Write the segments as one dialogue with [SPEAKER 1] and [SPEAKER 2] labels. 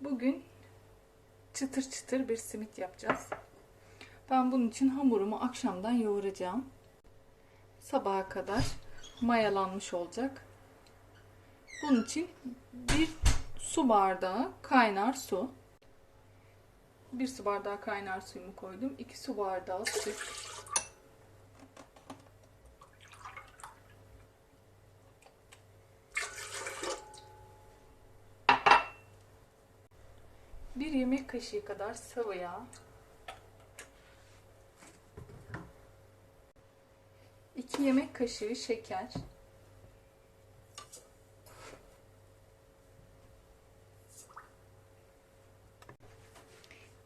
[SPEAKER 1] Bugün çıtır çıtır bir simit yapacağız. Ben bunun için hamurumu akşamdan yoğuracağım. Sabaha kadar mayalanmış olacak. Bunun için bir su bardağı kaynar su. Bir su bardağı kaynar suyumu koydum. 2 su bardağı süt. Bir yemek kaşığı kadar sıvı yağ. 2 yemek kaşığı şeker.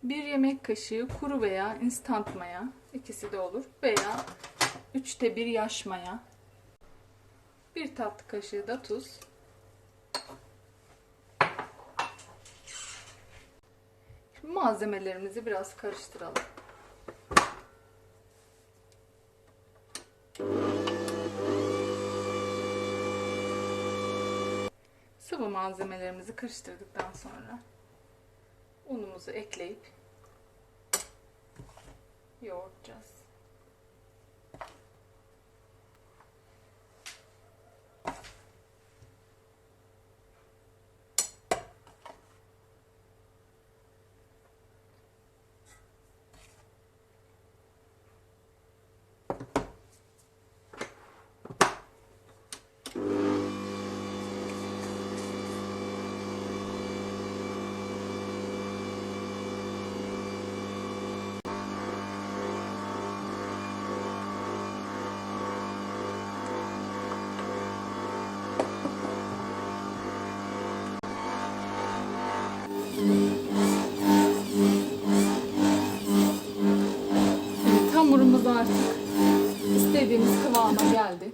[SPEAKER 1] Bir yemek kaşığı kuru veya instant maya, ikisi de olur veya üçte bir yaş maya. Bir tatlı kaşığı da tuz. Malzemelerimizi biraz karıştıralım. Sıvı malzemelerimizi karıştırdıktan sonra unumuzu ekleyip yoğuracağız. Evet hamurumuz artık istediğimiz kıvama geldi.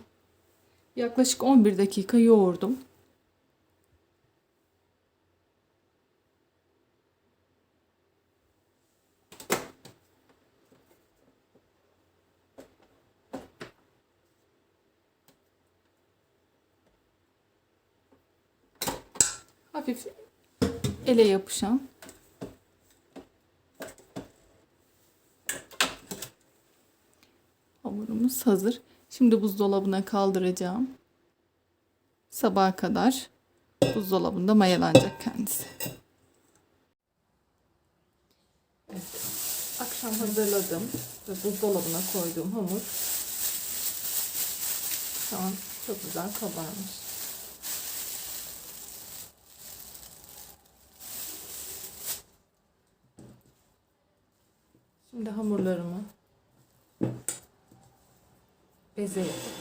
[SPEAKER 1] Yaklaşık 11 dakika yoğurdum. Hafif ele yapışan Hamurumuz hazır. Şimdi buzdolabına kaldıracağım. Sabaha kadar buzdolabında mayalanacak kendisi. Evet. Akşam hazırladım ve buzdolabına koyduğum hamur şu an çok güzel kabarmış. Şimdi hamurlarımı Bezerra.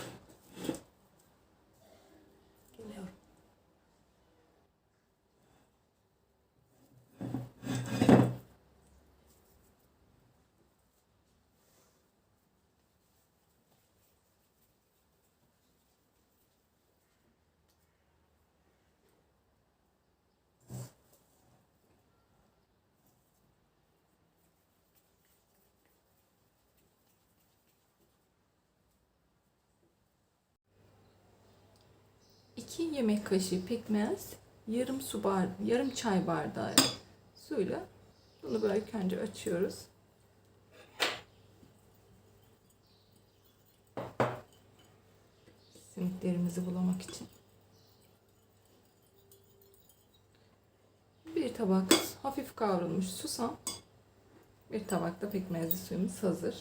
[SPEAKER 1] 2 yemek kaşığı pekmez, yarım su bar, yarım çay bardağı suyla bunu böyle önce açıyoruz. Simitlerimizi bulamak için. Bir tabak hafif kavrulmuş susam, bir tabakta pekmezli suyumuz hazır.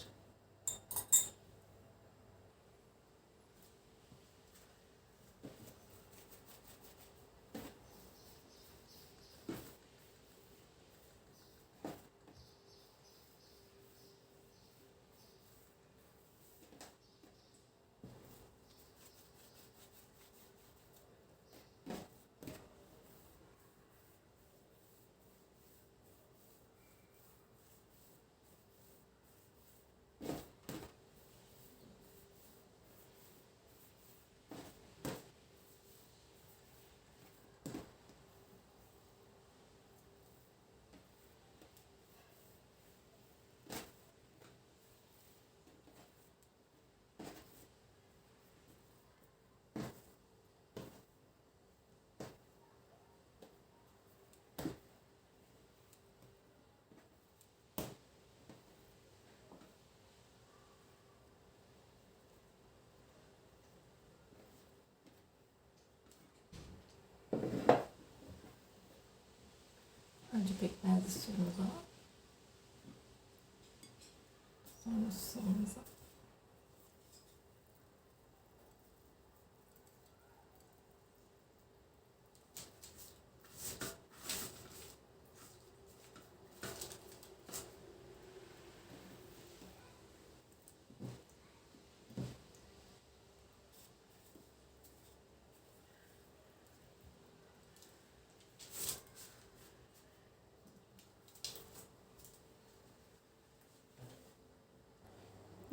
[SPEAKER 1] Pekmezli suyumuza. Sonra susamımıza.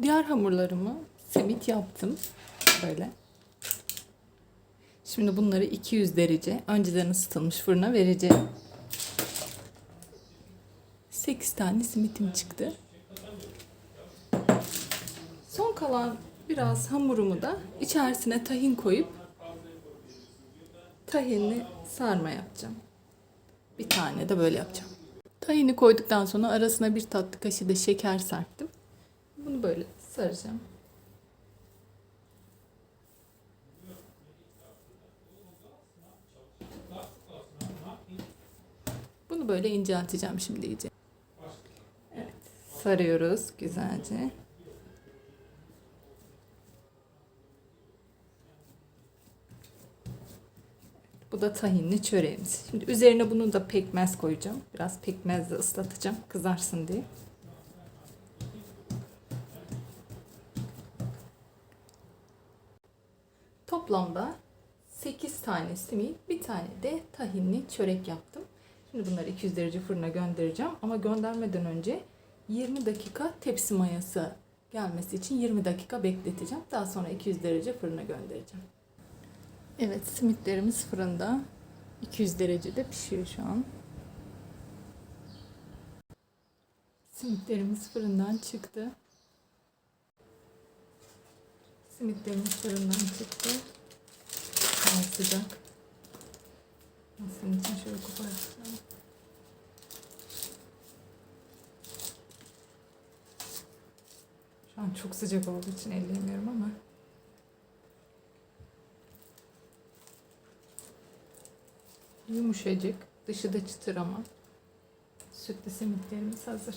[SPEAKER 1] Diğer hamurlarımı simit yaptım. Böyle. Şimdi bunları 200 derece önceden ısıtılmış fırına vereceğim. 8 tane simitim çıktı. Son kalan biraz hamurumu da içerisine tahin koyup tahinli sarma yapacağım. Bir tane de böyle yapacağım. Tahini koyduktan sonra arasına bir tatlı kaşığı da şeker serptim. Bunu böyle saracağım. Bunu böyle incelteceğim şimdi iyice. Evet, sarıyoruz güzelce. Bu da tahinli çöreğimiz. Şimdi üzerine bunu da pekmez koyacağım. Biraz pekmezle ıslatacağım kızarsın diye. Toplamda 8 tane simit, bir tane de tahinli çörek yaptım. Şimdi bunları 200 derece fırına göndereceğim. Ama göndermeden önce 20 dakika tepsi mayası gelmesi için 20 dakika bekleteceğim. Daha sonra 200 derece fırına göndereceğim. Evet simitlerimiz fırında. 200 derecede pişiyor şu an. Simitlerimiz fırından çıktı. Simitlerimiz fırından çıktı. Daha sıcak. Senin için şöyle kopartalım. Şu an çok sıcak olduğu için elleyemiyorum ama. Yumuşacık. Dışı da çıtır ama. Sütlü simitlerimiz hazır.